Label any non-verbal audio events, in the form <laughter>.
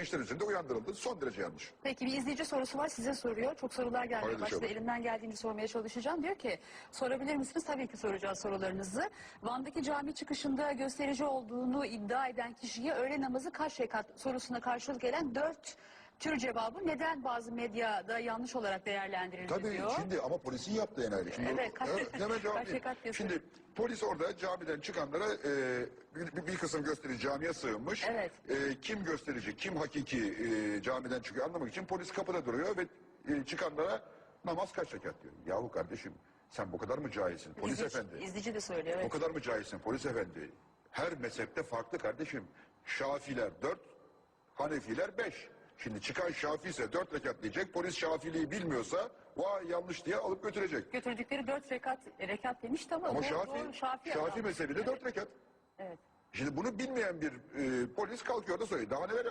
gençler üzerinde uyandırıldı. Son derece yanlış. Peki bir izleyici sorusu var size soruyor. Çok sorular gelmeye başladı. Elimden geldiğince sormaya çalışacağım. Diyor ki sorabilir misiniz? Tabii ki soracağız sorularınızı. Van'daki cami çıkışında gösterici olduğunu iddia eden kişiye öğle namazı kaç rekat sorusuna karşılık gelen dört tür cevabı neden bazı medyada yanlış olarak değerlendirildi Tabii diyor. şimdi ama polisin yaptığı enerji. Şimdi, Evet, kaç- hemen <laughs> cevap kaç rekat? Şimdi polis orada camiden çıkanlara e, bir, bir kısım gösterici camiye sığınmış. Evet. E, kim gösterici, kim hakiki e, camiden çıkıyor anlamak için polis kapıda duruyor ve e, çıkanlara namaz kaç rekat diyor. Yahu kardeşim sen bu kadar mı cahilsin polis İzleyici, efendi? izleyici de söylüyor. O Evet. kadar mı cahilsin polis efendi? Her mezhepte farklı kardeşim. Şafiler dört, Hanefiler beş. Şimdi çıkan Şafi ise dört rekat diyecek. Polis Şafiliği bilmiyorsa vay yanlış diye alıp götürecek. Götürdükleri dört rekat, rekat demişti ama, Ama doğru, Şafi, doğru, Şafi, Şafi adam. mezhebinde dört rekat. Evet. Şimdi bunu bilmeyen bir e, polis kalkıyor da söylüyor. Daha neler